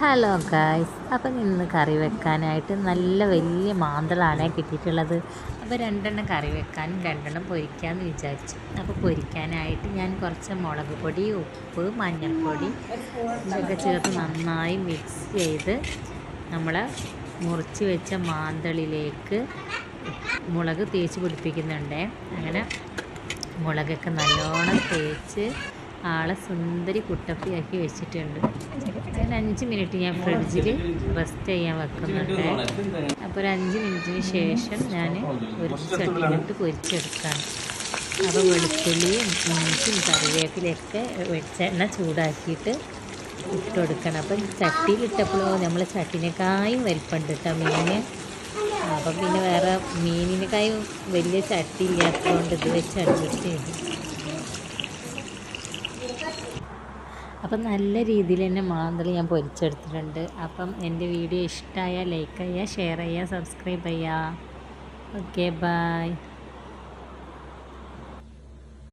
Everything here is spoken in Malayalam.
ഹലോ ഗായ്സ് അപ്പം ഇന്ന് കറി വെക്കാനായിട്ട് നല്ല വലിയ മാന്തളാണ് കിട്ടിയിട്ടുള്ളത്. അപ്പോൾ രണ്ടെണ്ണം കറി വെക്കാനും രണ്ടെണ്ണം പൊരിക്കാമെന്ന് വിചാരിച്ചു. അപ്പോൾ പൊരിക്കാനായിട്ട് ഞാൻ കുറച്ച് മുളക് പൊടി ഉപ്പ് മഞ്ഞൾപ്പൊടി ഇതൊക്കെ ചേർത്ത് നന്നായി മിക്സ് ചെയ്ത് നമ്മൾ മുറിച്ച് വെച്ച മാന്തളിലേക്ക് മുളക് തേച്ച് പിടിപ്പിക്കുന്നുണ്ട്. അങ്ങനെ മുളകൊക്കെ നല്ലോണം തേച്ച് ആളെ സുന്ദരി കുട്ടപ്പിയാക്കി വെച്ചിട്ടുണ്ട്. ഞാൻ അഞ്ച് മിനിറ്റ് ഞാൻ ഫ്രിഡ്ജിൽ റെസ്റ്റ് ചെയ്യാൻ വെക്കുന്നുണ്ട്. അപ്പോൾ ഒരു അഞ്ച് മിനിറ്റിന് ശേഷം ഞാൻ ഒരു ചട്ടിയിലിട്ട് പൊരിച്ചെടുക്കാം അപ്പോൾ വെളുത്തുള്ളിയും ഇഞ്ചും കറിവേപ്പിലൊക്കെ വെളിച്ചെണ്ണ ചൂടാക്കിയിട്ട് ഇട്ട് കൊടുക്കണം അപ്പം ചട്ടിയിലിട്ടപ്പോഴോ നമ്മൾ ചട്ടിനേക്കായും വലിപ്പമുണ്ട് കേട്ടോ മീന്. അപ്പം പിന്നെ വേറെ മീനിനേക്കായും വലിയ ചട്ടി ഇല്ലാത്തതുകൊണ്ട് ഇത് വെച്ച് അഡ്ജസ്റ്റ് അപ്പം നല്ല രീതിയിൽ തന്നെ മാന്തളി ഞാൻ പൊരിച്ചെടുത്തിട്ടുണ്ട്. അപ്പം എന്റെ വീഡിയോ ഇഷ്ടമായാൽ ലൈക്ക് ചെയ്യുക ഷെയർ ചെയ്യുക സബ്സ്ക്രൈബ് ചെയ്യുക. Okay bye